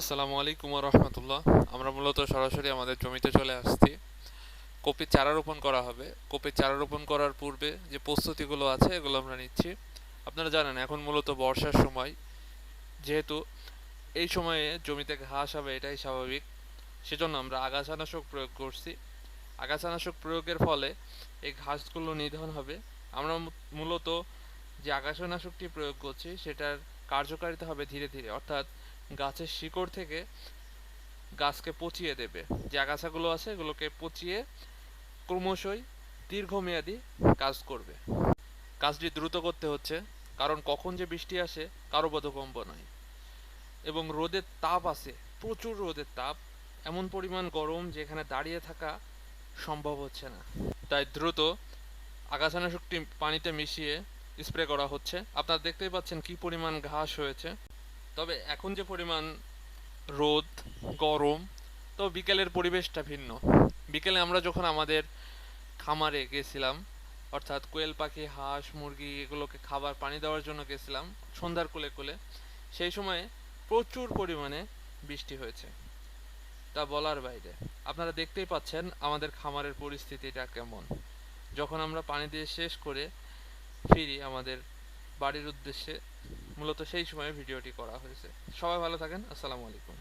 আসসালামু আলাইকুম রহমতুল্লাহ। আমরা মূলত সরাসরি আমাদের জমিতে চলে আসছি। কপির চারা রোপণ করা হবে। কপির চারা রোপণ করার পূর্বে যে প্রস্তুতিগুলো আছে, এগুলো আমরা নিচ্ছি। আপনারা জানেন, এখন মূলত বর্ষার সময়। যেহেতু এই সময়ে জমিতে ঘাস হবে, এটাই স্বাভাবিক। সেজন্য আমরা আগাছানাশক প্রয়োগ করছি। আগাছানাশক প্রয়োগের ফলে এই ঘাসগুলো নিধন হবে। আমরা মূলত যে আগাছানাশকটি প্রয়োগ করছি, সেটার কার্যকারিতা হবে ধীরে ধীরে। অর্থাৎ গাছের শিকড় থেকে গাছকে পচিয়ে দেবে। যে আগাছাগুলো আছে, এগুলোকে পচিয়ে ক্রমশই দীর্ঘমেয়াদী কাজ করবে। কাজটি দ্রুত করতে হচ্ছে, কারণ কখন যে বৃষ্টি আসে, কারও বোধগম্য নয়। এবং রোদের তাপ আছে, প্রচুর রোদের তাপ। এমন পরিমাণ গরম যেখানে দাঁড়িয়ে থাকা সম্ভব হচ্ছে না। তাই দ্রুত আগাছানাশকটি পানিতে মিশিয়ে স্প্রে করা হচ্ছে। আপনারা দেখতেই পাচ্ছেন কি পরিমাণ ঘাস হয়েছে। তবে এখন যে পরিমাণ রোদ, গরম, তো বিকেলের পরিবেশটা ভিন্ন। বিকেলে আমরা যখন আমাদের খামারে গেছিলাম, অর্থাৎ কোয়েল পাখি, হাঁস, মুরগি এগুলোকে খাবার, পানি দেওয়ার জন্য গেছিলাম, সন্ধ্যার কোলে কোলে, সেই সময়ে প্রচুর পরিমাণে বৃষ্টি হয়েছে। তা বলার বাইরে, আপনারা দেখতেই পাচ্ছেন আমাদের খামারের পরিস্থিতিটা কেমন। যখন আমরা পানি দিয়ে শেষ করে ফিরি আমাদের বাড়ির উদ্দেশ্যে মূলত সেই সময়ে ভিডিওটি করা হয়েছে। সবাই ভালো থাকেন আসসালামু আলাইকুম।